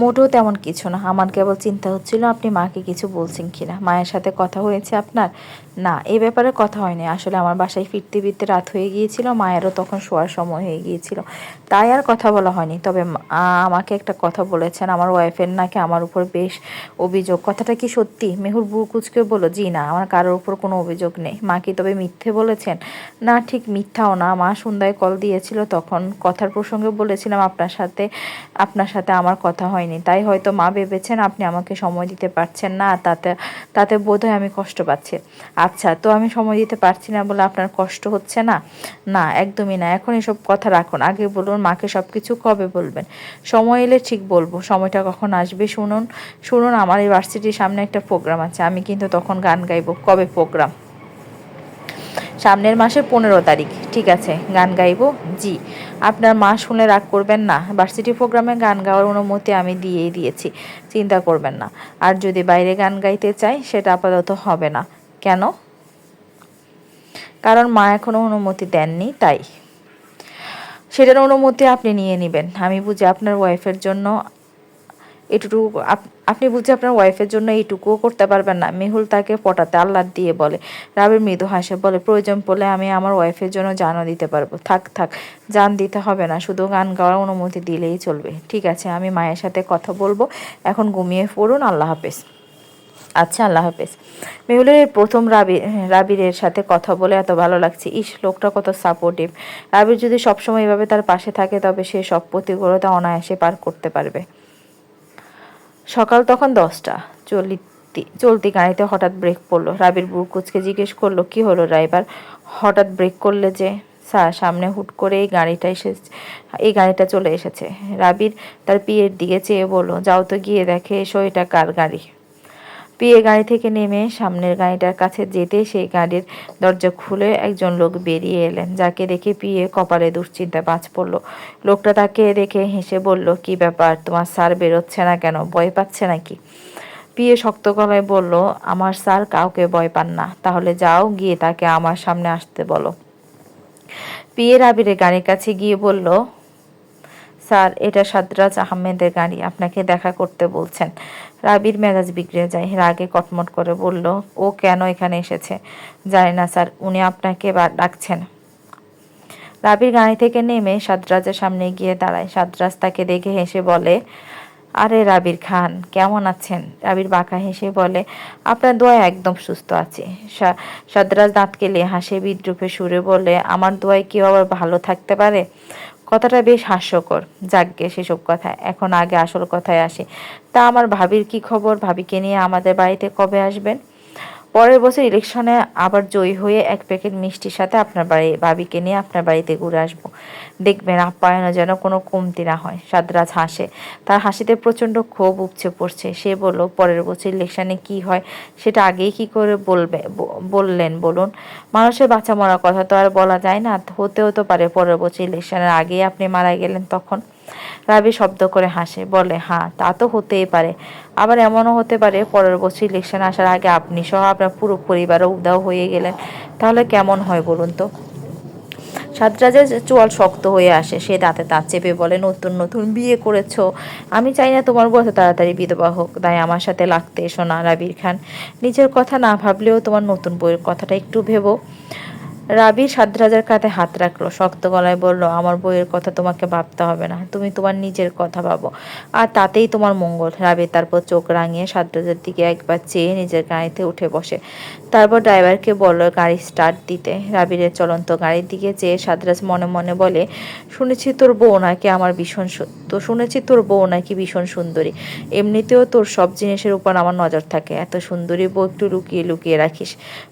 মোটেও তেমন কিছু না। আমার কেবল চিন্তা হচ্ছিল, আপনি মাকে কিছু বলছেন কি না মায়ের সাথে কথা হয়েছে আপনার? না এই ব্যাপারে কথা হয়নি। আসলে আমার বাসায় ফিরতে ফিরতে রাত হয়ে গিয়েছিল, মায়েরও তখন শোয়ার সময় হয়ে গিয়েছিল। তাই আর কথা বলা হয়নি। তবে আমাকে একটা কথা বলেছেন, আমার ওয়াইফের নাকি আমার উপর বেশ অভিযোগ। কথাটা কি সত্যি? মেহুর বুকুচকে বলো জি না, আমার কারোর উপর কোনো অভিযোগ নেই। মা কি তবে মিথ্যে বলেছেন? না, ঠিক মিথ্যাও না। মা সন্ধ্যায় কল দিয়েছিল, তখন কথার প্রসঙ্গে বলেছিলাম, আপনার সাথে আপনার সাথে আমার কথা হয়নি। তাই হয়তো মা ভেবেছেন আপনি আমাকে সময় দিতে পারছেন না, তাতে তাতে বোধহয় আমি কষ্ট পাচ্ছি। আচ্ছা তো আমি সময় দিতে পারছি না বলে আপনার কষ্ট হচ্ছে না? না, একদমই না। এখন এসব কথা রাখুন। আগে বলুন মাকে সব কিছু কবে বলবেন? সময় এলে ঠিক বলব। সময়টা কখন আসবে শুনুন। শুনুন, আমার ইউনিভার্সিটির সামনে একটা প্রোগ্রাম আছে। আমি কিন্তু তখন গান গাইবো। কবে প্রোগ্রাম সামনের মাসের পনেরো তারিখ। ঠিক আছে, গান গাইবো। জি, আপনার মা শুনে রাগ করবেন না ভার্সিটি প্রোগ্রামে গান গাওয়ার অনুমতি আমি দিয়েই দিয়েছি, চিন্তা করবেন না। আর যদি বাইরে গান গাইতে চাই সেটা আপাতত হবে না। কেন? কারণ মা এখনও অনুমতি দেননি, তাই। সেটার অনুমতি আপনি নিয়ে নেবেন। আমি বুঝি আপনার ওয়াইফের জন্য এটুকু আপ- আপনি বুঝি আপনার ওয়াইফের জন্য এইটুকুও করতে পারবেন না। মেহুল তাকে পটাতে আল্লাহ দিয়ে বলে, রাবির মৃদু হাসে বলে, প্রয়োজন পড়লে আমি আমার ওয়াইফের জন্য জানও দিতে পারব। থাক থাক, জান দিতে হবে না, শুধু গান গাওয়ার অনুমতি দিলেই চলবে। ঠিক আছে, আমি মায়ের সাথে কথা বলব। এখন ঘুমিয়ে পড়ুন, আল্লাহ হাফেজ। আচ্ছা আল্লাহ হাফেজ। মেহুলের প্রথম রাবি রাবিরের সাথে কথা বলে এত ভালো লাগছে। ইস, লোকটা কত সাপোর্টিভ রাবির যদি সবসময় এভাবে তার পাশে থাকে, তবে সে সব প্রতিকূলতা অনায়াসে পার করতে পারবে। সকাল তখন দশটা। চলতি চলতি গাড়িতে হঠাৎ ব্রেক পড়ল। রাবির বুক কুচকে জিজ্ঞেস করল, কি হলো ড্রাইভার হঠাৎ ব্রেক করলে যে, স্যার, সামনে হুট করে এই গাড়িটা এসে এই গাড়িটা চলে এসেছে। রাবির তার পিয়ের দিকে চেয়ে বলল, যাও তো গিয়ে দেখে এসো, এটা কার গাড়ি? পিয়ে গাড়ি থেকে নেমে সামনের গাড়িটার কাছে যেতে সেই গাড়ির দরজা খুলে একজন লোক বেরিয়ে এলেন, যাকে দেখে পিয়ে কপালে দুশ্চিন্তা বাজ পড়ল। লোকটা তাকে দেখে হেসে বলল, কি ব্যাপার, তোমার স্যার বেরোচ্ছে না কেন? ভয় পাচ্ছে নাকি? পিয়ে শক্ত গলায় বলল, আমার স্যার কাউকে ভয় পান না, তাহলে যাও গিয়ে তাকে আমার সামনে আসতে বলো। পিয়ে রাবিরের গাড়ির কাছে গিয়ে বলল, স্যার, এটা সাদরাজ আহমেদের গাড়ি, আপনাকে দেখা করতে বলছেন। রাবির মেজাজ বিগড়ে যায়। রাগে কটমট করে বলল, ও কেন এখানে এসেছে? জানি না, স্যার। উনি আপনাকে ডাকছেন। রাবির গাড়ি থেকে নেমে সাদরাজের সামনে গিয়ে দাঁড়ায়। সাদরাজ তাকে দেখে হেসে বলে, আরে রাবির খান, কেমন আছেন? রাবির বাঁকা হেসে বলে, আপনার দোয়া একদম সুস্থ আছে। সাদরাজ দাঁত কেলে হাসে বিদ্রুপে সুরে বলে, আমার দোয়ায় কেউ আবার ভালো থাকতে পারে? কথাটা বেশ হাস্যকর। যাকগে সেসব কথা, এখন আগে আসল কথায় আসে। তা আমার ভাবির কি খবর? ভাবিকে নিয়ে আমাদের বাড়িতে কবে আসবেন? পরের বছর ইলেকশনে আবার জয়ী হয়ে এক প্যাকেট মিষ্টির সাথে আপনার বাড়ি, ভাবিকে নিয়ে আপনার বাড়িতে ঘুরে আসব। দেখবেন আপ্যায়নও যেন কোনো কমতি না হয়। সাদরাজ হাসে। তার হাসিতে প্রচণ্ড ক্ষোভ উপচে পড়ছে। সে বলল, পরের বছর ইলেকশনে কি হয়, সেটা আগেই কি করে বলবে? বললেন, বলুন। মানুষের বাঁচা মরার কথা তো আর বলা যায় না। হতেও তো পারে পরের বছর ইলেকশনের আগেই আপনি মারা গেলেন তখন। রাবি শব্দ করে হাসে, বলে হ্যাঁ তা তো হতেই পারে। আবার এমনও হতে পারে, পরের বছর ইলেকশন আসার আগে আপনি সহ আপনার পুরো পরিবারও উদাও হয়ে গেলেন। তাহলে কেমন হয় বলুন তো? সাদরাজের চোয়াল শক্ত হয়ে আসে, সে দাঁতে দাঁত চেপে বলে, নতুন নতুন বিয়ে করেছ। আমি চাই না তোমার এত তাড়াতাড়ি বিধবা হোক, তাই আমার সাথে লাগতে এসো না রাবির খান। নিজের কথা না ভাবলেও তোমার নতুন বইয়ের কথাটা একটু ভেবো। রাবি সাদ্রাজের কাঁধে হাত রাখল, শক্ত গলায় বলল, আমার বইয়ের কথা তোমাকে ভাবতে হবে না, তুমি তোমার নিজের কথা ভাবো। আর তাতেই তোমার মঙ্গল। রাবি তারপর চোখ রাঙিয়ে সাদ্রাজের দিকে একবার চেয়ে নিজের গাড়িতে উঠে বসে। তারপর ড্রাইভারকে বলল, গাড়ি স্টার্ট দিতে। রাবিরের চলন্ত গাড়ির দিকে চেয়ে সাদরাজ মনে মনে বলে, শুনেছি তোর বউ নাকি আমার ভীষণ তো শুনেছি তোর বউ নাকি ভীষণ সুন্দরী। এমনিতেও তোর সব জিনিসের উপর আমার নজর থাকে। এত সুন্দরী বউ একটু লুকিয়ে লুকিয়ে রাখিস।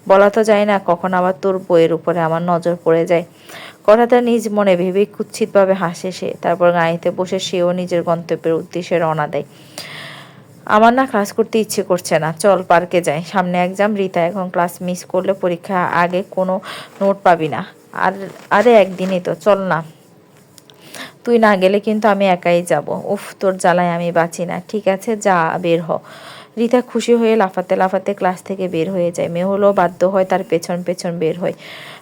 বলা তো যায় না, কখন আবার তোর বইয়ের উপরে আমার নজর পড়ে যায়। কথাটা নিজ মনে ভেবে কুৎসিতভাবে হাসে সে। তারপর গাড়িতে বসে সেও নিজের গন্তব্যের উদ্দেশ্যে রওনা দেয়। আমার না ক্লাস করতে ইচ্ছে করছে না। চল পার্কে যাই। সামনে এক্সাম রিতা এখন ক্লাস মিস করলে পরীক্ষা আগে কোনো নোট পাবি না। আর, আরে একদিনই তো, চল না। তুই না গেলে কিন্তু আমি একাই যাব। উফ, তোর জ্বালায় আমি বাঁচি না। ঠিক আছে, যা, বের হ। রিতা খুশি হয়ে লাফাতে লাফাতে ক্লাস থেকে বের হয়ে যায়। মেহুলও বাধ্য হয় তার পেছন পেছন বের হয়।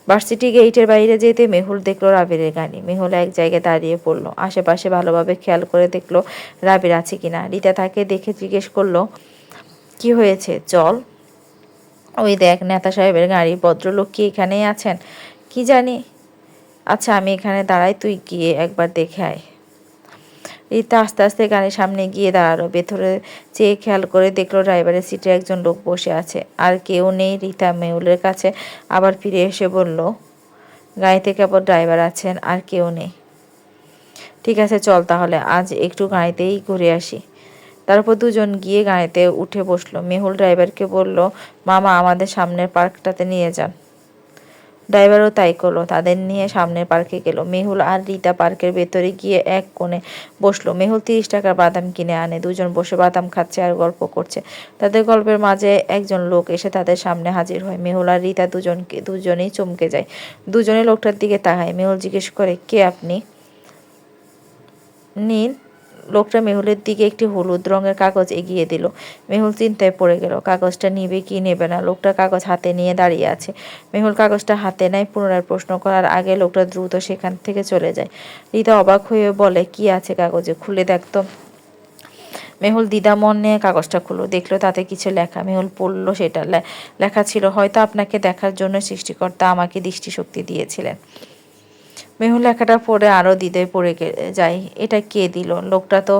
ভার্সিটি গেটের বাইরে যেতে মেহুল দেখল রাবিরের গাড়ি মেহুল এক জায়গায় দাঁড়িয়ে পড়ল। আশেপাশে ভালোভাবে খেয়াল করে দেখল রাবির আছে কিনা। রিতা তাকে দেখে জিজ্ঞেস করল, কি হয়েছে? চল। ওই দেখ, নেতা সাহেবের গাড়ি। ভদ্রলোক কি এখানেই আছেন? কি জানি। আচ্ছা আমি এখানে দাঁড়াই, তুই গিয়ে একবার দেখে আয়। রীতা আস্তে আস্তে গাড়ির সামনে গিয়ে দাঁড়াল। ভেতরে চেয়ে খেয়াল করে দেখল ড্রাইভারের সিটে একজন লোক বসে আছে। আর কেউ নেই, রীতা মেহুলের কাছে। আবার ফিরে এসে বলল গাড়িতে কেবল ড্রাইভার আছেন, আর কেউ নেই। ঠিক আছে, চল তাহলে, আজ একটু গাড়িতেই ঘুরে আসি। তারপর দুজন গিয়ে গাড়িতে উঠে বসল। মেহুল ড্রাইভারকে বলল, মামা, আমাদের সামনের পার্কটাতে নিয়ে যান। ড্রাইভারও তাই করল। তাদের নিয়ে সামনের পার্কে গেল। মেহুল আর রীতা পার্কের ভেতরে গিয়ে এক কোণে বসল। মেহুল তিরিশ টাকার বাদাম কিনে আনে। দুজন বসে বাদাম খাচ্ছে আর গল্প করছে। তাদের গল্পের মাঝে একজন লোক এসে তাদের সামনে হাজির হয়। মেহুল আর রীতা দুজনকে দুজনেই চমকে যায়। দুজনে লোকটার দিকে তাকায়। মেহুল জিজ্ঞেস করে, কে আপনি? নিন লোকটা মেহুলের দিকে একটি হলুদ রঙের কাগজ এগিয়ে দিল। মেহুল চিন্তায় পড়ে গেল, কাগজটা নিবে কি নেবে না? লোকটা কাগজ হাতে নিয়ে দাঁড়িয়ে আছে। মেহুল কাগজটা হাতে নেয়, পুনরায় প্রশ্ন করার আগে লোকটা দ্রুত সেখান থেকে চলে যায়। রীতা অবাক হয়ে বলে, কি আছে কাগজে? খুলে দেখতো মেহুল দিদা মন নিয়ে কাগজটা খুললো। দেখল তাতে কিছু লেখা। মেহুল পড়ল সেটা। লেখা ছিল, হয়তো আপনাকে দেখার জন্য সৃষ্টিকর্তা আমাকে দৃষ্টিশক্তি দিয়েছিলেন। মেহুল লেখাটা পড়ে আরও দিদে পড়ে যায় এটা কে দিল? লোকটা তো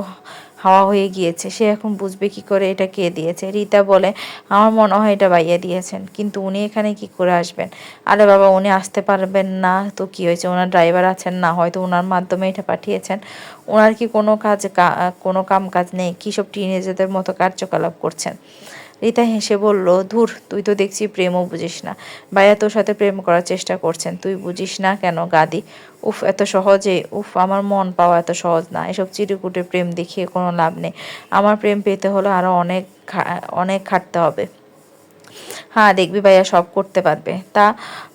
হাওয়া হয়ে গিয়েছে, সে এখন বুঝবে কি করে এটা কে দিয়েছে? রীতা বলে, আমার মনে হয় এটা বাইয়া দিয়েছেন, কিন্তু উনি এখানে কি করে আসবেন? আরে বাবা, উনি আসতে পারবেন না, তো কি হয়েছে? ওনার ড্রাইভার আছেন না, হয়তো ওনার মাধ্যমে এটা পাঠিয়েছেন। ওনার কি কোনো কাজ কোনো কাম কাজ নেই? কী সব টিনেজারদের মতো কার্যকলাপ করছেন? রীতা হেসে বলল, ধুর, তুই তো দেখছি প্রেমও বুঝিস না। ভাইয়া তোর সাথে প্রেম করার চেষ্টা করছেন, তুই বুঝিস না কেন গাদি? উফ, এত সহজে, উফ, আমার মন পাওয়া এত সহজ না। এসব চিরকুটে প্রেম দেখিয়ে কোনো লাভ নেই। আমার প্রেম পেতে হলে আরও অনেক অনেক খাটতে হবে। হ্যাঁ দেখবি ভাইয়া সব করতে পারবে। তা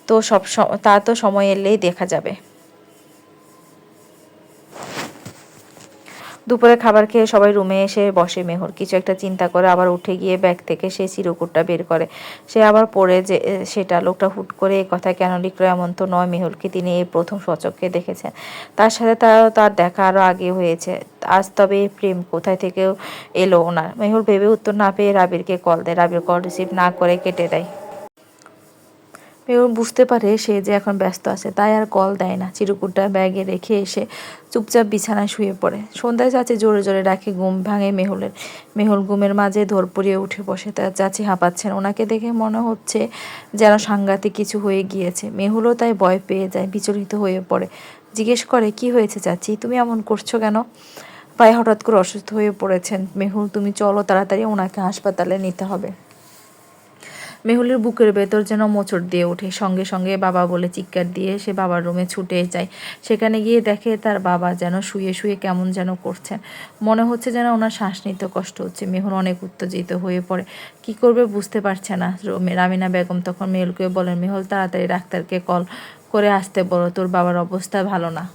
তো সব তা তো সময় এলেই দেখা যাবে। দুপুরে খাবার খেয়ে সবাই রুমে এসে বসে মেহর। কিছু একটা চিন্তা করে আবার উঠে গিয়ে ব্যাগ থেকে সে চিরকুটটা বের করে। সে আবার পড়ে যে সেটা। লোকটা হুট করে এ কথা কেন লিখলো এমন তো নয় মেহুলকে তিনি এই প্রথম সচককে দেখেছেন। তার সাথে তার তার দেখা আরও আগে হয়েছে। আজ তবে প্রেম কোথায় থেকেও এলো ওনার। মেহর ভেবে উত্তর না পেয়ে রাবিরকে কল দেয়। রাবির কল রিসিভ না করে কেটে দেয়। মেহুল বুঝতে পারে সে যে এখন ব্যস্ত আছে, তাই আর কল দেয় না। চিরকুটটা ব্যাগে রেখে এসে চুপচাপ বিছানায় শুয়ে পড়ে। সন্ধ্যায় চাচি জোরে জোরে ডাকে, ঘুম ভাঙে মেহুলের। মেহুল ঘুমের মাঝে ধর পড়িয়ে উঠে বসে। তার চাচি হাঁপাচ্ছেন। ওনাকে দেখে মনে হচ্ছে যেন সাংঘাতিক কিছু হয়ে গিয়েছে। মেহুলও তাই ভয় পেয়ে যায়, বিচলিত হয়ে পড়ে। জিজ্ঞেস করে, কি হয়েছে চাচি? তুমি এমন করছ কেন? পায়ে হঠাৎ করে অসুস্থ হয়ে পড়েছেন। মেহুল, তুমি চলো, তাড়াতাড়ি ওনাকে হাসপাতালে নিতে হবে। মেহুলের বুকের ভেতর যেন মোচড় দিয়ে ওঠে। সঙ্গে সঙ্গে বাবা বলে চিৎকার দিয়ে সে বাবার রুমে ছুটে যায়। সেখানে গিয়ে দেখে তার বাবা যেন শুয়ে শুয়ে কেমন যেন করছেন। মনে হচ্ছে যেন ওনার শ্বাস নিতে কষ্ট হচ্ছে। মেহুল অনেক উত্তেজিত হয়ে পড়ে। কি করবে বুঝতে পারছে না। রামিনা বেগম তখন মেহুলকে বলেন, মেহুল, তাড়াতাড়ি ডাক্তারকে কল করে আসতে বলো। তোর বাবার অবস্থা ভালো না।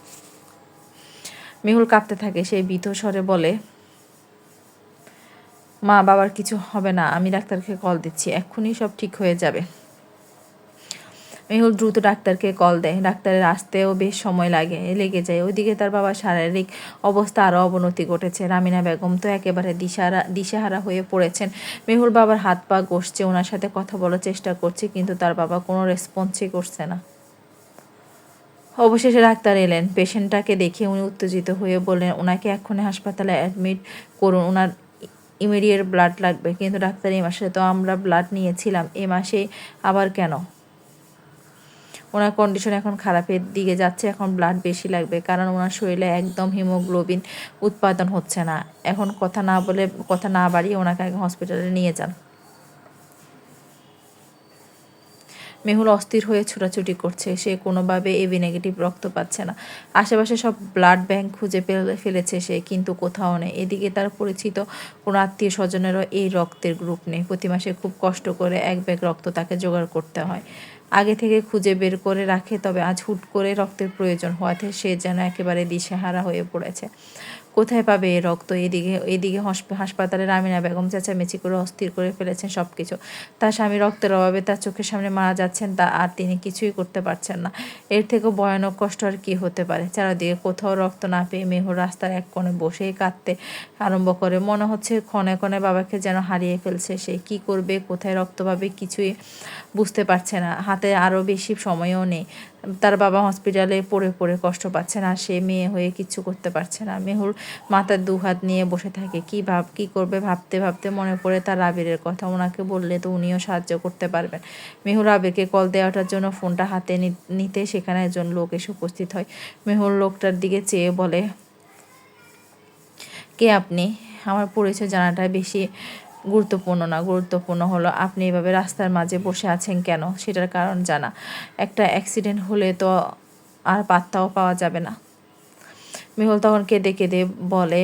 মেহুল কাঁপতে থাকে। সেই বিধ স্বরে বলে মা বাবার কিছু হবে না, আমি ডাক্তারকে কল দিচ্ছি, এক্ষুনি সব ঠিক হয়ে যাবে। মেহুল দ্রুত ডাক্তারকে কল দেয়, ডাক্তারের আসতেও বেশ সময় লাগে, লেগে যায়। ওইদিকে তার বাবার শারীরিক অবস্থা আরও অবনতি ঘটেছে। রামিনা বেগম তো একেবারে দিশারা, দিশাহারা হয়ে পড়েছেন। মেহুল বাবার হাত পা ঘষছে, ওনার সাথে কথা বলার চেষ্টা করছে, কিন্তু তার বাবা কোনো রেসপন্সই করছে না। অবশেষে ডাক্তার এলেন। পেশেন্টটাকে দেখে উনি উত্তেজিত হয়ে বললেন, ওনাকে এক্ষুনি হাসপাতালে অ্যাডমিট করুন। ওনার ইমিডিয়েট ব্লাড লাগবে। কিন্তু ডাক্তার এই মাসে তো আমরা ব্লাড নিয়েছিলাম, এ মাসে আবার কেন? ওনার কন্ডিশন এখন খারাপের দিকে যাচ্ছে, এখন ব্লাড বেশি লাগবে, কারণ ওনার শরীরে একদম হিমোগ্লোবিন উৎপাদন হচ্ছে না। এখন কথা না বলে, কথা না বাড়িয়ে ওনাকে হসপিটালে নিয়ে যান। মেহুল অস্থির হয়ে ছোটাছুটি করছে। সে কোনোভাবে এবি নেগেটিভ রক্ত পাচ্ছে না। আশেপাশে সব ব্লাড ব্যাংক খুঁজে ফেলেছে সে, কিন্তু কোথাও নেই। এদিকে তার পরিচিত কোনো আত্মীয় স্বজনেরও এই রক্তের গ্রুপ নেই। প্রতি মাসে খুব কষ্ট করে এক ব্যাগ রক্ত তাকে জোগাড় করতে হয়। আগে থেকে খুঁজে বের করে রাখে, তবে আজ হুট করে রক্তের প্রয়োজন হওয়াতে সে যেন একেবারে দিশেহারা হয়ে পড়েছে। কোথায় পাবে এই রক্ত? এদিকে এদিকে হাসপাতালে রামিনা বেগম চেঁচামেচি করে অস্থির করে ফেলেছেন সব কিছু তার স্বামী রক্তের অভাবে তার চোখের সামনে মারা যাচ্ছেন, তা আর তিনি কিছুই করতে পারছেন না। এর থেকেও ভয়ানক কষ্ট আর কি হতে পারে? চারিদিকে কোথাও রক্ত না পেয়ে মেহুর রাস্তার এক কোণে বসেই কাঁদতে আরম্ভ করে। মনে হচ্ছে ক্ষণে ক্ষণে বাবাকে যেন হারিয়ে ফেলছে সে। কি করবে, কোথায় রক্ত পাবে কিছুই বুঝতে পারছে না। হাতে আরও বেশি সময়ও নেই। তার বাবা হসপিটালে পড়ে পড়ে কষ্ট পাচ্ছে না, সে মেয়ে হয়ে কিচ্ছু করতে পারছে না। মেহুর মাথার দু হাত নিয়ে বসে থাকে। কি ভাব, কি করবে? ভাবতে ভাবতে মনে পড়ে তার আবিরের কথা। ওনাকে বললে তো উনিও সাহায্য করতে পারবেন। মেহুর আবিরকে কল দেওয়াটার জন্য ফোনটা হাতে নিতে সেখানে একজন লোক এসে উপস্থিত হয়। মেহুর লোকটার দিকে চেয়ে বলে, কে আপনি? আমার পরিচয় জানাটা বেশি গুরুত্বপূর্ণ না। গুরুত্বপূর্ণ হলো আপনি এভাবে রাস্তার মাঝে বসে আছেন কেন? সেটার কারণ জানা। একটা অ্যাক্সিডেন্ট হলে তো আর পাত্তাও পাওয়া যাবে না। মেহুল তখন কেঁদে কেঁদে বলে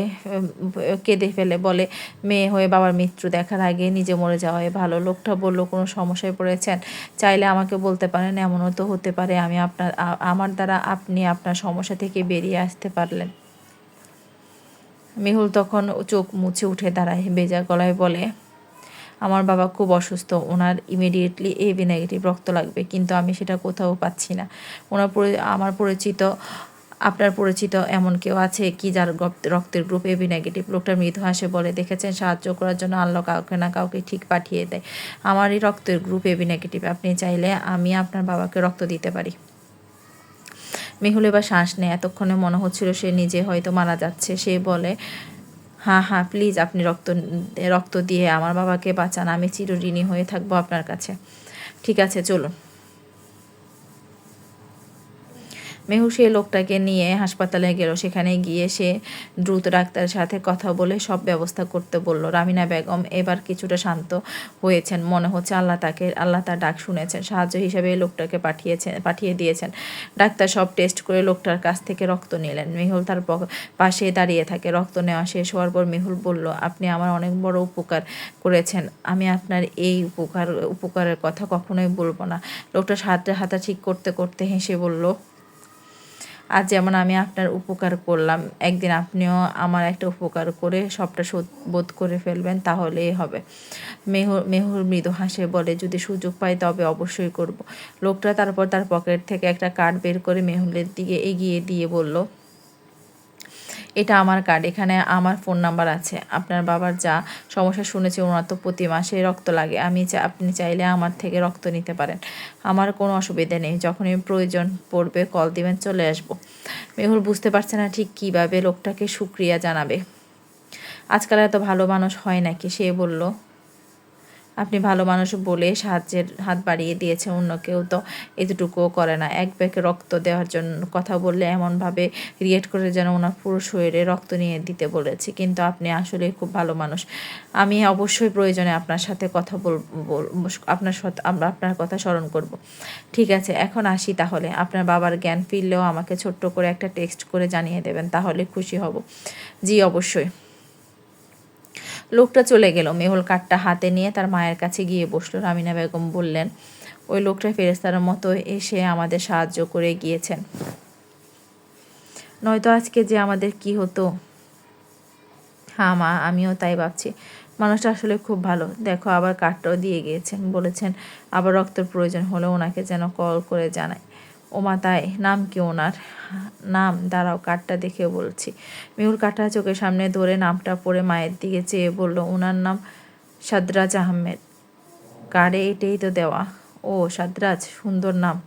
কেঁদে ফেলে বলে, মেয়ে হয়ে বাবার মৃত্যু দেখার আগে নিজে মরে যাওয়াই ভালো। লোকটা বলল, কোনো সমস্যায় পড়েছেন? চাইলে আমাকে বলতে পারেন, এমনও তো হতে পারে। আমি আপনার আমার দ্বারা আপনি আপনার সমস্যা থেকে বেরিয়ে আসতে পারলেন। মেহুল তখন চোখ মুছে উঠে দাঁড়ায়। বেজা গলায় বলে, আমার বাবা খুব অসুস্থ, ওনার ইমিডিয়েটলি এবি নেগেটিভ রক্ত লাগবে, কিন্তু আমি সেটা কোথাও পাচ্ছি না। ওনার আমার পরিচিত, আপনার পরিচিত এমন কেউ আছে কি যার রক্তের গ্রুপ এবি নেগেটিভ লোকটা মৃদু হাসে বলে, দেখেছেন, সাহায্য করার জন্য আল্লাহ কাউকে না কাউকে ঠিক পাঠিয়ে দেয়। আমারই রক্তের গ্রুপ এবি নেগেটিভ আপনি চাইলে আমি আপনার বাবাকে রক্ত দিতে পারি। মেহুল এবার শ্বাস নেয়। এতক্ষণে মনে হচ্ছিল সে নিজে হয়তো মারা যাচ্ছে। সে বলে হ্যাঁ হ্যাঁ প্লিজ আপনি রক্ত রক্ত দিয়ে আমার বাবাকে বাঁচান। আমি চিরঋণী হয়ে থাকব আপনার কাছে। ঠিক আছে, চলুন। মেহু সে লোকটাকে নিয়ে হাসপাতালে গেল। সেখানে গিয়ে সে দ্রুত ডাক্তারের সাথে কথা বলে সব ব্যবস্থা করতে বলল। রামিনা বেগম এবার কিছুটা শান্ত হয়েছেন। মনে হচ্ছে আল্লাহ তাকে, আল্লাহ তার ডাক শুনেছেন। সাহায্য হিসেবে লোকটাকে পাঠিয়েছেন, পাঠিয়ে দিয়েছেন। ডাক্তার সব টেস্ট করে লোকটার কাছ থেকে রক্ত নিলেন। মেহুল তার পাশে দাঁড়িয়ে থাকে। রক্ত নেওয়া শেষ হওয়ার পর মেহুল বলল, আপনি আমার অনেক বড় উপকার করেছেন। আমি আপনার এই উপকার, উপকারের কথা কখনোই বলব না। লোকটা হাতে হাতা ঠিক করতে করতে হেসে বলল আজ যেমন আমি আপনার উপকার করলাম, একদিন আপনিও আমার একটা উপকার করে সবটা বোধ করে ফেলবেন, তাহলেই হবে। মেহুর মেহুর মৃদু হাসে বলে, যদি সুযোগ পাই তবে অবশ্যই করব। লোকটা তারপর তার পকেট থেকে একটা কার্ড বের করে মেহুলের দিকে এগিয়ে দিয়ে বলল এটা আমার কার্ড এখানে আমার ফোন নাম্বার আছে। আপনার বাবার যা সমস্যা শুনেছি, ওনার তো প্রতি মাসে রক্ত লাগে। আমি আপনি চাইলে আমার থেকে রক্ত নিতে পারেন। আমার কোনো অসুবিধা নেই, যখনই প্রয়োজন পড়বে কল দিবেন, চলে আসব। মেহুল বুঝতে পারছে না ঠিক কীভাবে লোকটাকে সুক্রিয়া জানাবে। আজকাল এত ভালো মানুষ হয় নাকি? সে বলল। আপনি ভালো মানুষ বলে সাহায্যের হাত বাড়িয়ে দিয়েছেন অন্য কেউ তো এতটুকুও করে না। এক ব্যাগে রক্ত দেওয়ার জন্য কথা বললে এমনভাবে রিয়েক্ট করে যেন ওনার পুরো শরীরে রক্ত নিয়ে দিতে বলেছে। কিন্তু আপনি আসলে খুব ভালো মানুষ। আমি অবশ্যই প্রয়োজনে আপনার সাথে কথা বল- আপনার সাথে, আমরা আপনার কথা স্মরণ করব। ঠিক আছে, এখন আসি তাহলে। আপনার বাবার জ্ঞান ফিরলেও আমাকে ছোট্ট করে একটা টেক্সট করে জানিয়ে দেবেন, তাহলে খুশি হব। জি, অবশ্যই। লোকটা চলে গেল। মেহুল কাঠটা হাতে নিয়ে তার মায়ের কাছে গিয়ে বসল। রামিনা বেগম বললেন, ওই লোকটা ফেরেস্তার মতো এসে আমাদের সাহায্য করে গিয়েছেন। নয়তো আজকে যে আমাদের কি হতো? হ্যাঁ মা, আমিও তাই ভাবছি। মানুষটা আসলে খুব ভালো। দেখো, আবার কার্ডটাও দিয়ে গিয়েছেন। বলেছেন, আবার রক্তের প্রয়োজন হলে ওনাকে যেন কল করে জানায় ওমা তাই নাম কি ওনার? নাম, দাঁড়াও, কার্ডটা দেখে বলছি। মিহুর কাঠটা চোখের সামনে ধরে নামটা পড়ে মায়ের দিকে চেয়ে বলল, ওনার নাম সাদরাজ আহমেদ। কারে এটাই তো দেওয়া। ও, সাদরাজ, সুন্দর নাম।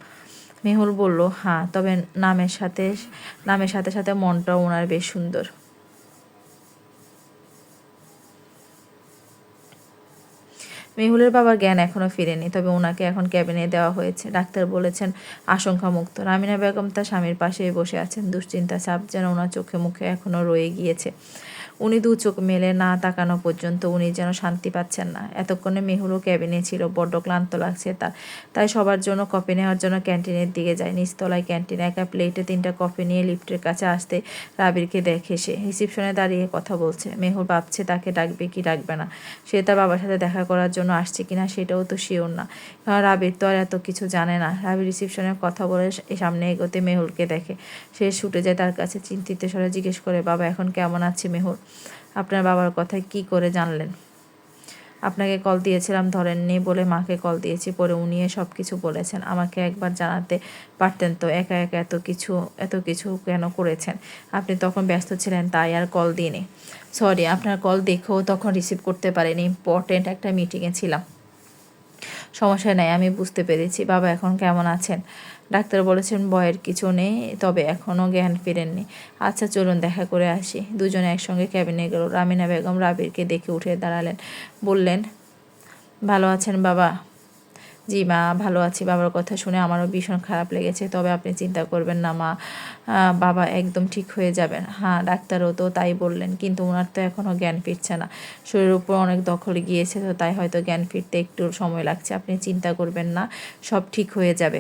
মেহুল বলল হ্যাঁ তবে নামের সাথে নামের সাথে সাথে মনটাও ওনার বেশ সুন্দর। মেহুলের বাবার জ্ঞান এখনও ফিরেনি, তবে ওনাকে এখন ক্যাবিনে দেওয়া হয়েছে। ডাক্তার বলেছেন, আশঙ্কামুক্ত। রামিনা বেগম তার স্বামীর পাশেই বসে আছেন। দুশ্চিন্তা চাপ যেন ওনার চোখে মুখে এখনও রয়ে গিয়েছে। উনি দু চোখ মেলে না তাকানো পর্যন্ত উনি যেন শান্তি পাচ্ছেন না। এতক্ষণে মেহুরও ক্যাবিনে ছিল, বড্ড ক্লান্ত লাগছে তার। তাই সবার জন্য কফি নেওয়ার জন্য ক্যান্টিনের দিকে যায়। নিচতলায় ক্যান্টিন, একা প্লেটে তিনটা কফি নিয়ে লিফটের কাছে আসতে রাবিরকে দেখে সে। রিসিপশনে দাঁড়িয়ে কথা বলছে। মেহুল ভাবছে, তাকে ডাকবে কি ডাকবে না? সে তার বাবার সাথে দেখা করার জন্য আসছে কিনা সেটাও তো শিওর না। কারণ রাবির তো আর এত কিছু জানে না। রাবির রিসিপশনে কথা বলে সামনে এগোতে মেহুলকে দেখে। সে ছুটে যায় তার কাছে। চিন্তিত স্বরে জিজ্ঞেস করে, বাবা, এখন কেমন আছে মেহুল আপনার বাবার কথায় কি করে জানলেন? আপনাকে কল দিয়েছিলাম, ধরেননি বলে মাকে কল দিয়েছি পরে উনি সব কিছু বলেছেন। আমাকে একবার জানাতে পারতেন তো একা একা এত কিছু এত কিছু কেন করেছেন? আপনি তখন ব্যস্ত ছিলেন, তাই আর কল দিইনি। সরি আপনার কল দেখেও তখন রিসিভ করতে পারিনি। ইম্পর্টেন্ট একটা মিটিংয়ে ছিলাম। সমস্যা নেই, আমি বুঝতে পেরেছি। বাবা এখন কেমন আছেন? ডাক্তার বলেছেন ভয়ের কিছু নেই, তবে এখনও জ্ঞান ফিরেননি। আচ্ছা চলুন দেখা করে আসি। দুজনে একসঙ্গে ক্যাবিনে গেল। রামিনা বেগম রাবিরকে দেখে উঠে দাঁড়ালেন। বললেন, ভালো আছেন বাবা? জি মা, ভালো আছি। বাবার কথা শুনে আমারও ভীষণ খারাপ লেগেছে। তবে আপনি চিন্তা করবেন না মা বাবা একদম ঠিক হয়ে যাবেন। হ্যাঁ ডাক্তারও তো তাই বললেন, কিন্তু ওনার তো এখনও জ্ঞান ফিরছে না। শরীরের উপর অনেক দখল গিয়েছে, তো তাই হয়তো জ্ঞান ফিরতে একটু সময় লাগছে। আপনি চিন্তা করবেন না, সব ঠিক হয়ে যাবে।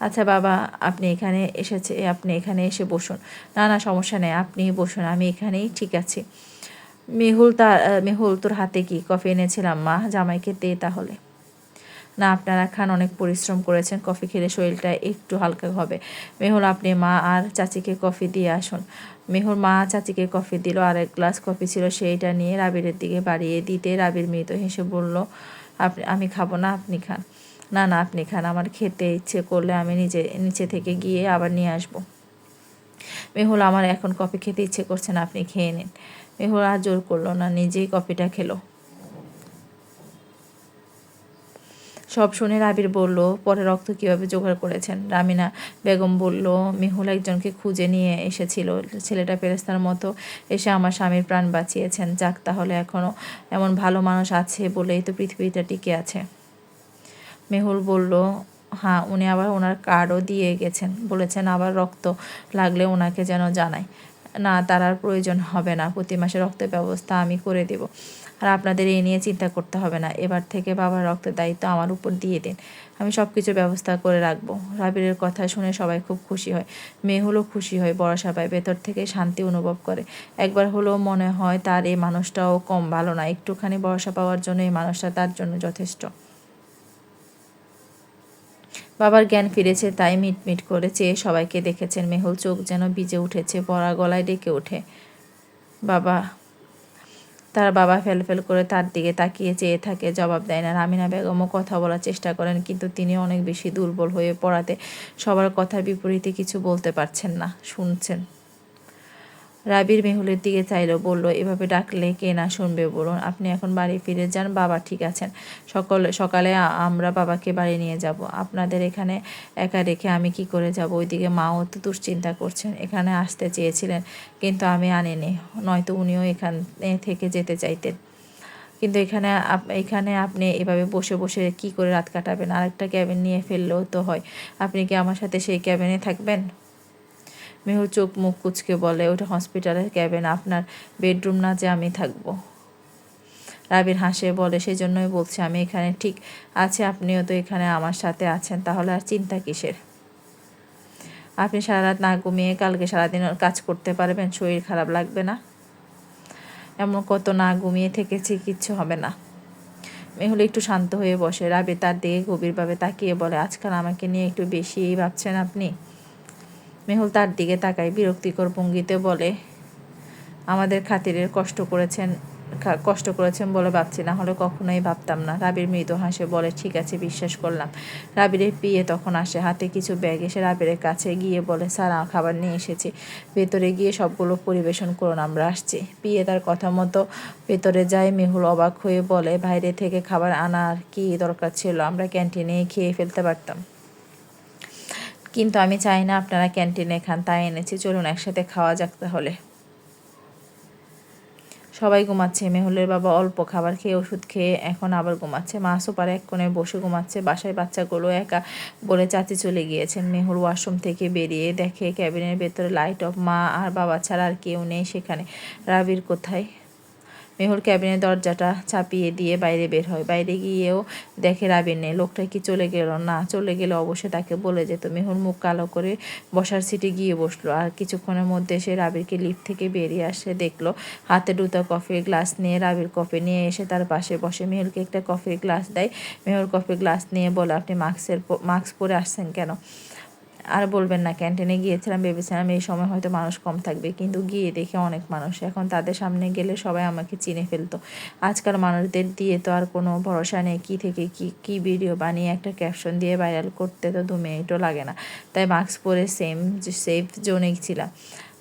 আচ্ছা বাবা, আপনি এখানে এসেছে, আপনি এখানে এসে বসুন। না না, সমস্যা নেই, আপনি বসুন, আমি এখানেই ঠিক আছি। মেহুল তার মেহুল, তোর হাতে কি? কফি এনেছিলাম, মা, জামাইকে দে তাহলে। না, আপনারা খান, অনেক পরিশ্রম করেছেন, কফি খেলে শরীরটা একটু হালকা হবে। মেহুল, আপনি মা আর চাচিকে কফি দিয়ে আসুন। মেহুর মা, চাচিকে কফি দিল, আর এক গ্লাস কফি ছিল সেইটা নিয়ে রাবিরের দিকে বাড়িয়ে দিতে রাবির মৃত হেসে বলল, আপনি, আমি খাব না, আপনি খান। না না, আপনি খান, আমার খেতে ইচ্ছে করলে আমি নিজে, নিচে থেকে গিয়ে আবার নিয়ে আসব। মেহুল, আমার এখন কফি খেতে ইচ্ছে করছে না, আপনি খেয়ে নিন। মেহুল আর জোর করল না, নিজেই কফিটা খেলো। সব শুনে রাবির বলল, পরে রক্ত কীভাবে জোগাড় করেছেন? রামিনা বেগম বলল, মেহুল একজনকে খুঁজে নিয়ে এসেছিল। ছেলেটা ফেরেস্তার মতো এসে আমার স্বামীর প্রাণ বাঁচিয়েছেন। যাক তাহলে এখনও এমন ভালো মানুষ আছে বলেই তো পৃথিবীটা টিকে আছে। মেহুল বলল হ্যাঁ উনি আবার ওনার কার্ডও দিয়ে গেছেন। বলেছেন আবার রক্ত লাগলে ওনাকে যেন জানায় না, তার আর প্রয়োজন হবে না। প্রতি মাসে রক্তের ব্যবস্থা আমি করে দেব। আর আপনাদের এই নিয়ে চিন্তা করতে হবে না। এবার থেকে বাবার রক্তের দায়িত্ব আমার উপর দিয়ে দিন। আমি সব কিছু ব্যবস্থা করে রাখব। রাবিরের কথা শুনে সবাই খুব খুশি হয়। মেয়ে খুশি হয় ভরসা পায় ভেতর থেকে শান্তি অনুভব করে। একবার হলেও মনে হয় তার এই মানুষটাও কম ভালো না। একটুখানি ভরসা পাওয়ার জন্য এই মানুষটা তার জন্য যথেষ্ট। বাবার জ্ঞান ফিরেছে, তাই মিটমিট করে চেয়ে সবাইকে দেখেছেন মেহুল চোখ যেন ভিজে উঠেছে, পড়া গলায় ডেকে ওঠে। বাবা, তার বাবা ফেল ফেল করে তার দিকে তাকিয়ে চেয়ে থাকে, জবাব দেয় না। রামিনা বেগমও কথা বলার চেষ্টা করেন, কিন্তু তিনি অনেক বেশি দুর্বল হয়ে পড়াতে সবার কথার বিপরীতে কিছু বলতে পারছেন না, শুনছেন। রাবির মেহুলের দিকে চাইলো, বলল, এভাবে ডাকলে কে না শুনবে বলুন আপনি এখন বাড়ি ফিরে যান, বাবা ঠিক আছেন। সকল, সকালে আমরা বাবাকে বাড়ি নিয়ে যাব। আপনাদের এখানে একা রেখে আমি কি করে যাব? ওইদিকে মাও তো দুশ্চিন্তা করছেন, এখানে আসতে চেয়েছিলেন, কিন্তু আমি আনিনি, নয়তো উনিও এখান থেকে যেতে চাইতেন। কিন্তু এখানে এখানে আপনি এভাবে বসে বসে কি করে রাত কাটাবেন? আরেকটা ক্যাবিন নিয়ে ফেললেও তো হয়। আপনি কি আমার সাথে সেই ক্যাবিনে থাকবেন? মেহুর চোখ মুখ কুচকে বলে ওটা হসপিটালের ক্যাবেন, আপনার বেডরুম না যে আমি থাকব? রাবির হাসে বলে সেই জন্যই বলছি, আমি এখানে ঠিক আছে, আপনিও তো এখানে আমার সাথে আছেন, তাহলে আর চিন্তা কিসের? আপনি সারা রাত না ঘুমিয়ে কালকে সারাদিন কাজ করতে পারবেন, শরীর খারাপ লাগবে না? এমন কত না ঘুমিয়ে থেকেছি, কিচ্ছু হবে না। মেহুল একটু শান্ত হয়ে বসে, রাবে তার দিকে গভীরভাবে তাকিয়ে বলে, আজকাল আমাকে নিয়ে একটু বেশিই ভাবছেন আপনি? মেহুল তার দিকে তাকায়, বিরক্তিকর ভঙ্গিতে বলে, আমাদের খাতিরের কষ্ট করেছেন কষ্ট করেছেন বলে ভাবছি, না হলে কখনোই ভাবতাম না। রাবির মৃদু হাসে বলে, ঠিক আছে, বিশ্বাস করলাম। রাবিরের পিয়ে তখন আসে, হাতে কিছু ব্যাগ এসে রাবিরের কাছে গিয়ে বলে, স্যার খাবার নিয়ে এসেছি। ভেতরে গিয়ে সবগুলো পরিবেশন করুন, আমরা আসছি। পিয়ে তার কথা মতো ভেতরে যায়, মেহুল অবাক হয়ে বলে, বাইরে থেকে খাবার আনার কি দরকার ছিল? আমরা ক্যান্টিনে খেয়ে ফেলতে পারতাম। কিন্তু আমি চাই না আপনারা ক্যান্টিনে খান, তাই এনেছি। চলুন একসাথে খাওয়া যাক তাহলে। সবাই ঘুমাচ্ছে, মেহুলের বাবা অল্প খাবার খেয়ে ওষুধ খেয়ে এখন আবার ঘুমাচ্ছে। মা সোপারে এক কোণে বসে ঘুমাচ্ছে, বাসায় বাচ্চাগুলো একা বলে চাচি চলে গিয়েছেন। মেহুল ওয়াশরুম থেকে বেরিয়ে দেখে ক্যাবিনের ভেতরে লাইট অফ মা আর বাবা ছাড়া আর কেউ নেই সেখানে। রাবির কোথায়? মেহুল ক্যাবিনের দরজাটা চাপিয়ে দিয়ে বাইরে বের হয়। বাইরে গিয়েও দেখে রাবির নেই। লোকটা কি চলে গেল? না, চলে গেলে অবশ্যই তাকে বলে যেত। মেহুল মুখ কালো করে বসার সিটে গিয়ে বসল। আর কিছুক্ষণের মধ্যে সে রাবিরকে লিফট থেকে বেরিয়ে আসে, দেখল হাতে দুটো কফির গ্লাস নিয়ে রাবির কফি নিয়ে এসে তার পাশে বসে। মেহুলকে একটা কফির গ্লাস দেয়। মেহুল কফির গ্লাস নিয়ে বলে, আপনি মাস্কের মাস্ক পরে আসছেন কেন? আর বলবেন না ক্যান্টিনে গিয়েছিলাম, ভেবেছিলাম এই সময় হয়তো মানুষ কম থাকবে, কিন্তু গিয়ে দেখে অনেক মানুষ। এখন তাদের সামনে গেলে সবাই আমাকে চিনে ফেলতো। আজকাল মানুষদের দিয়ে তো আর কোনো ভরসা নেই, কী থেকে কি কি ভিডিও বানিয়ে একটা ক্যাপশন দিয়ে ভাইরাল করতে তো দু মিনিটও লাগে না। তাই মাস্ক পরে সেম সেফ জোনেই ছিলাম।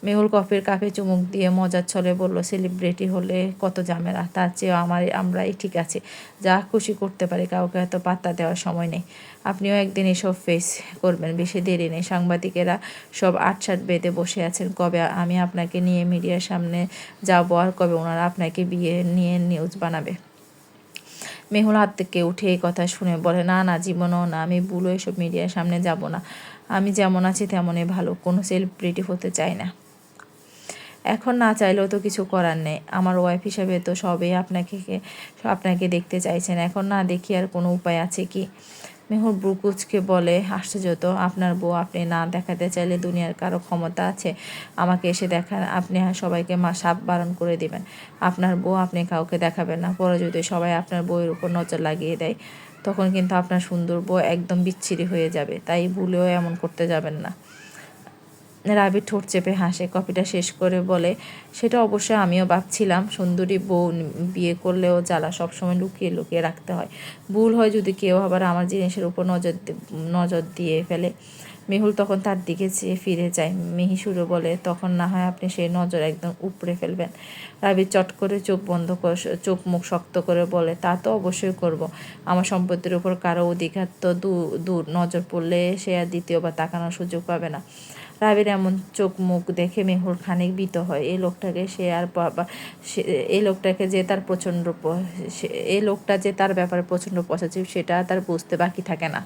মেহুল কফির কাপে চুমুক দিয়ে মজার ছলে বলল, সেলিব্রিটি হলে কত ঝামেলা, তার চেয়েও আমার, আমরাই ঠিক আছে। যা খুশি করতে পারি, কাউকে এত পাত্তা দেওয়ার সময় নেই। আপনিও একদিন এসব ফেস করবেন, বেশি দেরি নেই। সাংবাদিকেরা সব আটসাট বেঁধে বসে আছেন। কবে আমি আপনাকে নিয়ে মিডিয়ার সামনে যাব আর কবে ওনারা আপনাকে বিয়ে নিয়ে নিউজ বানাবে? মেহুল হাত থেকে উঠে এই কথা শুনে বলে, না না, জীবনও না, আমি বুলো এসব মিডিয়ার সামনে যাব না। আমি যেমন আছি তেমনই ভালো, কোনো সেলিব্রিটি হতে চাই না। এখন না চাইলেও তো কিছু করার নেই। আমার ওয়াইফ হিসাবে তো সবেই আপনাকে আপনাকে দেখতে চাইছেন। এখন না দেখি আর কোনো উপায় আছে কি? মেহুর ব্রুকুচকে বলে, আশ্চর্য তো, আপনার বউ আপনি না দেখাতে চাইলে দুনিয়ার কারও ক্ষমতা আছে। আমাকে এসে দেখান, আপনি সবাইকে মা সাপ বারণ করে দিবেন। আপনার বউ আপনি কাউকে দেখাবেন না। পরে যদি সবাই আপনার বউয়ের উপর নজর লাগিয়ে দেয়, তখন কিন্তু আপনার সুন্দর বউ একদম বিচ্ছিরি হয়ে যাবে। তাই ভুলেও এমন করতে যাবেন না। রাবি ঠোঁট চেপে হাসে, কপিটা শেষ করে বলে, সেটা অবশ্যই আমিও ভাবছিলাম, সুন্দরী বউ বিয়ে করলেও জ্বালা সবসময় লুকিয়ে লুকিয়ে রাখতে হয়। ভুল হয় যদি কেউ আবার আমার জিনিসের উপর নজর নজর দিয়ে ফেলে। মেহুল তখন তার দিকে চেয়ে ফিরে যায়। মিহি সুরে বলে, তখন না হয় আপনি সেই নজর একদম উপড়ে ফেলবেন। রাবি চট করে চোখ বন্ধ করে, চোখ মুখ শক্ত করে বলে, তা তো অবশ্যই করব। আমার সম্পত্তির উপর কারও অধিকার তো দূর নজর পড়লে সে আর দ্বিতীয়বার তাকানোর সুযোগ পাবে না। রাবির এমন চোখ মুখ দেখে মেহুর খানিক বিত হয়। এই লোকটাকে সে আর বাবা সে, এই লোকটাকে যে তার প্রচণ্ড এই লোকটা যে তার ব্যাপারে প্রচণ্ড পজিটিভ সেটা তার বুঝতে বাকি থাকে না।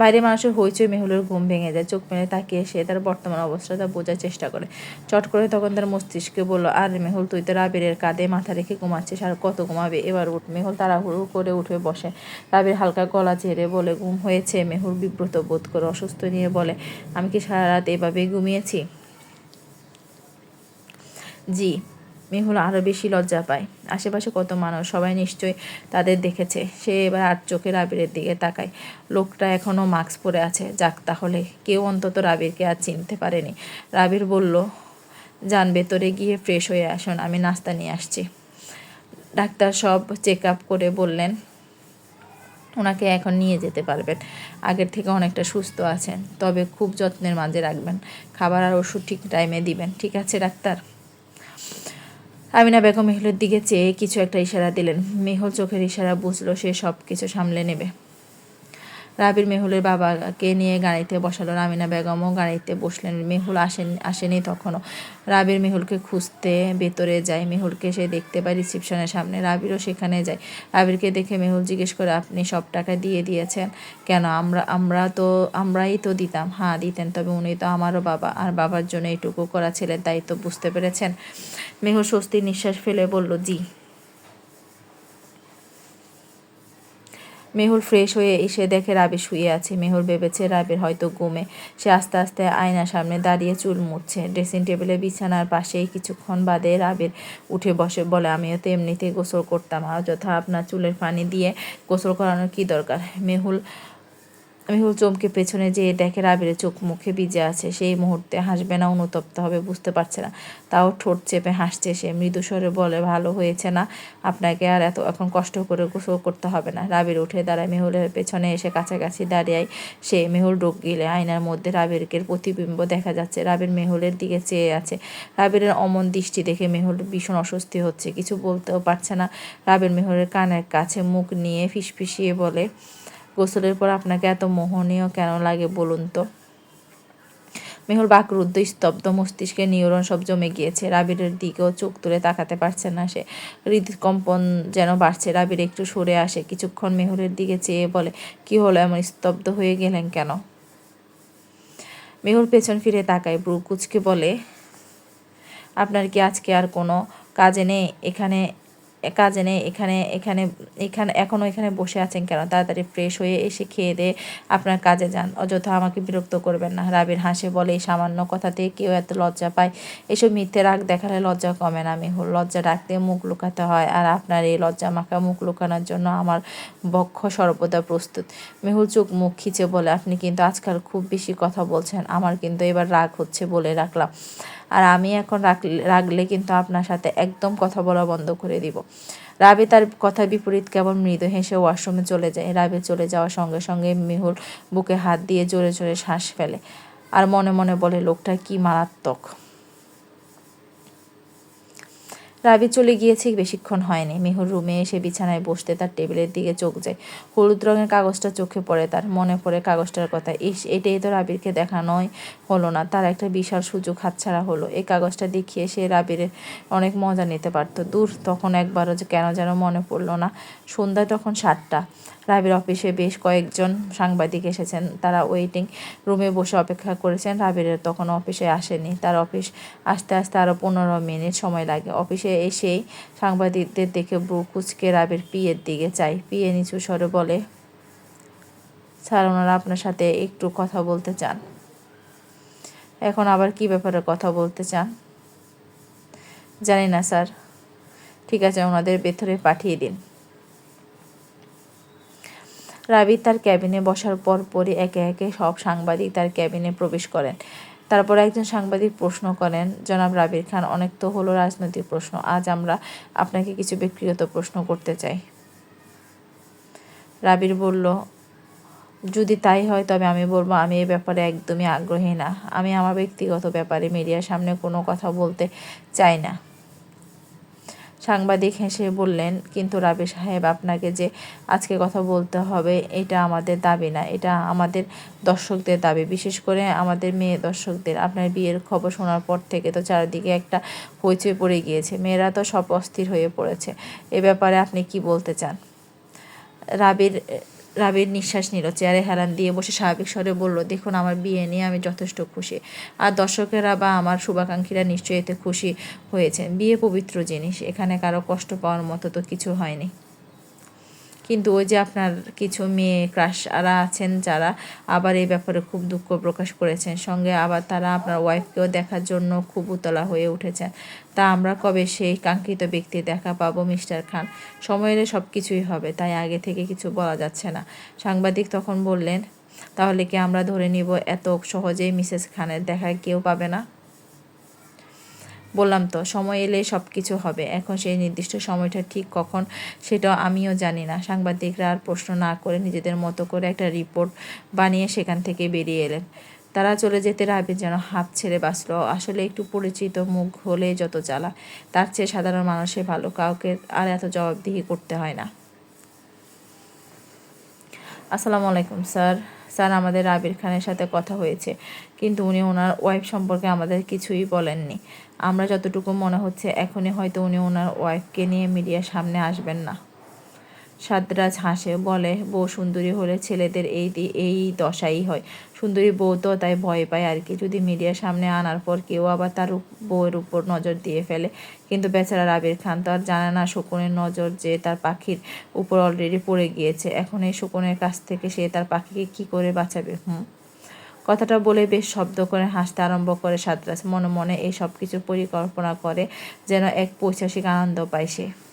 বাইরে মানুষের হইচই মেহুলের ঘুম ভেঙে যায়, চোখ মেলে তাকিয়ে সে তার বর্তমান অবস্থাটা বোঝার চেষ্টা করে। চট করে তখন তার মস্তিষ্কে বলল, আর মেহুল, তুই তো রাবিরের কাঁধে মাথা রেখে ঘুমাচ্ছিস, আর কত ঘুমাবে? এবার উঠ, মেহুল তাড়াহুড়ো করে উঠে বসে। রাবির হালকা গলা ঝেড়ে বলে, ঘুম হয়েছে? মেহুল বিব্রত বোধ করে অসুস্থ নিয়ে বলে, আমি কি সারা রাত এভাবেই ঘুমিয়েছি? জি। মেহুল আরও বেশি লজ্জা পায়। আশেপাশে কত মানুষ, সবাই নিশ্চয়ই তাদের দেখেছে। সে এবার আর চোখে রাবিরের দিকে তাকায়। লোকটা এখনও মাস্ক পরে আছে। যাক তাহলে, কেউ অন্তত রাবিরকে আর চিনতে পারেনি। রাবির বলল, যান, ভেতরে গিয়ে ফ্রেশ হয়ে আসুন, আমি নাস্তা নিয়ে আসছি। ডাক্তার সব চেক আপ করে বললেন, ওনাকে এখন নিয়ে যেতে পারবেন। আগের থেকে অনেকটা সুস্থ আছেন, তবে খুব যত্নের মাঝে রাখবেন। খাবার আর ওষুধ ঠিক টাইমে দিবেন, ঠিক আছে, ডাক্তার? আমিনা বেগম মেহুলের দিকে চেয়ে কিছু একটা ইশারা দিলেন। মেহুল চোখের ইশারা বুঝলো সে সব কিছু সামলে নেবে। রাবির মেহুলের বাবাকে নিয়ে গাড়িতে বসালো রামিনা বেগমও। গাড়িতে বসলেন, মেহুল আসেন, আসেনি তখনও। রাবির মেহুলকে খুঁজতে ভেতরে যায়। মেহুলকে সে দেখতে পায় রিসিপশনের সামনে। রাবিরও সেখানে যায়। রাবিরকে দেখে মেহুল জিজ্ঞেস করে, আপনি সব টাকা দিয়ে দিয়েছেন? কেন? আমরা আমরা তো, আমরাই তো দিতাম। হ্যাঁ দিতেন, তবে উনি তো আমারও বাবা। আর বাবার জন্য এইটুকু করা ছেলের দায়িত্ব, বুঝতে পেরেছেন? মেহুল স্বস্তির নিঃশ্বাস ফেলে বলল, জি। মেহুল ফ্রেশ হয়ে এসে দেখে রাবি শুয়ে আছে। মেহুল ভেবেছে রাবির হয়তো ঘুমে। সে আস্তে আস্তে আয়নার সামনে দাঁড়িয়ে চুল মুড়ছে। ড্রেসিং টেবিলে বিছানার পাশেই কিছুক্ষণ বাদে রাবির উঠে বসে বলে, আমিও তো এমনিতেই গোসল করতাম। আর যথা আপনার চুলের পানি দিয়ে গোসল করানোর কী দরকার? মেহুল মেহুল চমকে পেছনে যেয়ে দেখে রাবিরের চোখ মুখে ভিজে আছে। সেই মুহূর্তে হাসবে না, অনুতপ্ত হবে, বুঝতে পারছে না। তাও ঠোঁট চেপে হাসছে সে। মৃদু স্বরে বলে, ভালো হয়েছে না? আপনাকে আর এত এখন কষ্ট করে গোসল করতে হবে না। রাবির উঠে দাঁড়ায় মেহুলের পেছনে এসে কাছাকাছি দাঁড়িয়ে সে মেহুল ডোক গিলে আয়নার মধ্যে রাবিরকে প্রতিবিম্ব দেখা যাচ্ছে। রাবির মেহুলের দিকে চেয়ে আছে। রাবিরের অমন দৃষ্টি দেখে মেহুল ভীষণ অস্বস্তি হচ্ছে। কিছু বলতেও পারছে না। রাবির মেহুলের কানের কাছে মুখ নিয়ে ফিসফিসিয়ে বলে গোসলের পর আপনাকে এত মোহনীয় কেন লাগে বলুন তো? মেহুল বাকরুদ্ধ স্তব্ধ মস্তিষ্কে নিউরন সব জমে গিয়েছে। রাবিরের দিকেও চোখ তুলে তাকাতে পারছে না সে। হৃদকম্পন যেন বাড়ছে, রাবির একটু সরে আসে। কিছুক্ষণ মেহুলের দিকে চেয়ে বলে, কি হলো, এমন স্তব্ধ হয়ে গেলেন কেন? মেহুল পেছন ফিরে তাকায় ব্রু কুচকে বলে, আপনার কি আজকে আর কোনো কাজে নেই? এখানে কাজে নেই, এখানে এখানে এখানে এখনও এখানে বসে আছেন কেন? তাড়াতাড়ি ফ্রেশ হয়ে এসে খেয়ে দিয়ে আপনার কাজে যান। অযথা আমাকে বিরক্ত করবেন না। রাবির হাসে বলে এই সামান্য কথাতে কেউ এত লজ্জা পায়? এসব মিথ্যে রাগ দেখালে লজ্জা কমে না মেহুল লজ্জা ডাকতে মুখ লুকাতে হয় আর আপনার এই লজ্জা মাখা মুখ লুকানোর জন্য আমার বক্ষ সর্বদা প্রস্তুত। মেহুল চোখ মুখ খিচে বলে, আপনি কিন্তু আজকাল খুব বেশি কথা বলছেন। আমার কিন্তু এবার রাগ হচ্ছে বলে রাখলাম। আর আমি এখন রাখলে কিন্তু আপনার সাথে একদম কথা বলা বন্ধ করে দিব। রাবে তার কথা বিপরীত কেবল মৃদু হেসে ওয়াশরুমে চলে যায়। রাবে চলে যাওয়ার সঙ্গে সঙ্গে মেহুল বুকে হাত দিয়ে জোরে জোরে শ্বাস ফেলে। আর মনে মনে বলে, লোকটা কি মারাত্মক? রাবি চলে গিয়েছে, বেশিক্ষণ হয়নি। মেহুর রুমে এসে বিছানায় বসতে তার টেবিলের দিকে চোখ যায়। হলুদ রঙের কাগজটা চোখে পড়ে তার, মনে পড়ে কাগজটার কথা। ইস, এটাই তো রাবিরকে দেখা নয়, হলো না। তার একটা বিশাল সুযোগ হাতছাড়া হলো। এই কাগজটা দেখিয়ে সে রাবির অনেক মজা নিতে পারতো। দূর, তখন একবারও কেন যেন মনে পড়ল না। সন্ধ্যা তখন সাতটা। রাবির অফিসে বেশ কয়েকজন সাংবাদিক এসেছেন। তারা ওয়েটিং রুমে বসে অপেক্ষা করেছেন। রাবিরের তখন অফিসে আসেনি তার অফিস আসতে আসতে আরও পনেরো মিনিট সময় লাগে। অফিসে এসেই সাংবাদিকদের দেখে ব্রু কুচকে রাবির পিয়ের দিকে চাই পিয়ে নিচু স্বরে বলে, স্যার, ওনারা আপনার সাথে একটু কথা বলতে চান। এখন আবার কি ব্যাপারে কথা বলতে চান? জানি না, স্যার। ঠিক আছে, ওনাদের ভেতরে পাঠিয়ে দিন। রাবি তার ক্যাবিনে বসার পর পরই একে একে সব সাংবাদিক তার ক্যাবিনে প্রবেশ করেন। তারপর একজন সাংবাদিক প্রশ্ন করেন, জনাব রাবির খান, অনেক তো হলো রাজনৈতিক প্রশ্ন, আজ আমরা আপনাকে কিছু ব্যক্তিগত প্রশ্ন করতে চাই। রাবির বলল, যদি তাই হয় তবে আমি বলব, আমি এই ব্যাপারে একদমই আগ্রহী না। আমি আমার ব্যক্তিগত ব্যাপারে মিডিয়ার সামনে কোনো কথা বলতে চাই না। সাংবাদিক হেসে বললেন, কিন্তু রাবি সাহেব, আপনাকে যে আজকে কথা বলতে হবে, এটা আমাদের দাবি না। এটা আমাদের দর্শকদের দাবি। বিশেষ করে আমাদের মেয়ে দর্শকদের। আপনার বিয়ের খবর শোনার পর থেকে তো চারিদিকে একটা হইচই পড়ে গিয়েছে। মেয়েরা তো সব অস্থির হয়ে পড়েছে। এ ব্যাপারে আপনি কি বলতে চান? রাবির রাবির নিঃশ্বাস নিল, চেয়ারে হেলান দিয়ে বসে স্বাভাবিক স্বরে বলল, দেখুন, আমার বিয়ে নিয়ে আমি যথেষ্ট খুশি। আর দর্শকেরা বা আমার শুভাকাঙ্ক্ষীরা নিশ্চয়ই এতে খুশি হয়েছেন। বিয়ে পবিত্র জিনিস, এখানে কারও কষ্ট পাওয়ার মতো তো কিছু হয়নি। কিন্তু ওই যে আপনার কিছু মেয়ে ক্রাশরা আছেন যারা আবার এই ব্যাপারে খুব দুঃখ প্রকাশ করেছেন। সঙ্গে আবার তারা আপনার ওয়াইফকেও দেখার জন্য খুব উতলা হয়ে উঠেছেন। তা আমরা কবে সেই কাঙ্ক্ষিত ব্যক্তি দেখা পাবো মিস্টার খান? সময়ের সব কিছুই হবে, তাই আগে থেকে কিছু বলা যাচ্ছে না। সাংবাদিক তখন বললেন, তাহলে কি আমরা ধরে নিব এত সহজেই মিসেস খানের দেখা কেউ পাবে না? বললাম তো, সময় এলে সব কিছু হবে। এখন সেই নির্দিষ্ট সময়টা ঠিক কখন সেটা আমিও জানি না। সাংবাদিকরা আর প্রশ্ন না করে নিজেদের মতো করে একটা রিপোর্ট বানিয়ে সেখান থেকে বেরিয়ে এলেন। তারা চলে যেতে রাবি যেন হাত ছেড়ে বাঁচল। আসলে একটু পরিচিত মুখ হলে যত জ্বালা, তার চেয়ে সাধারণ মানুষে ভালো। কাউকে আর এত জবাবদিহি করতে হয় না। আসসালামু আলাইকুম, স্যার। স্যার আমাদের আবির খানের সাথে কথা হয়েছে। কিন্তু উনি ওনার ওয়াইফ সম্পর্কে আমাদের কিছুই বলেননি। আমরা যতটুকু মনে হচ্ছে, এখনই হয়তো উনি ওনার ওয়াইফকে নিয়ে মিডিয়ার সামনে আসবেন না। সাদরাজ হাসে, বলে, বউ সুন্দরী হলে ছেলেদের এই এই দশাই হয়। সুন্দরী বউ তো তাই ভয় পায় আর কি। যদি মিডিয়ার সামনে আনার পর কেউ আবার তার বউয়ের উপর নজর দিয়ে ফেলে। কিন্তু বেচারা আবির খান তো আর জানে না শকুনের নজর যে তার পাখির উপর অলরেডি পড়ে গিয়েছে। এখন এই শকুনের কাছ থেকে সে তার পাখিকে কি করে বাঁচাবে, হুম? কথাটা বলে বেশ শব্দ করে হাসতে আরম্ভ করে সাদরাজ। মনে মনে এই সব কিছু পরিকল্পনা করে যেন এক পৈশাসিক আনন্দ পায় সে।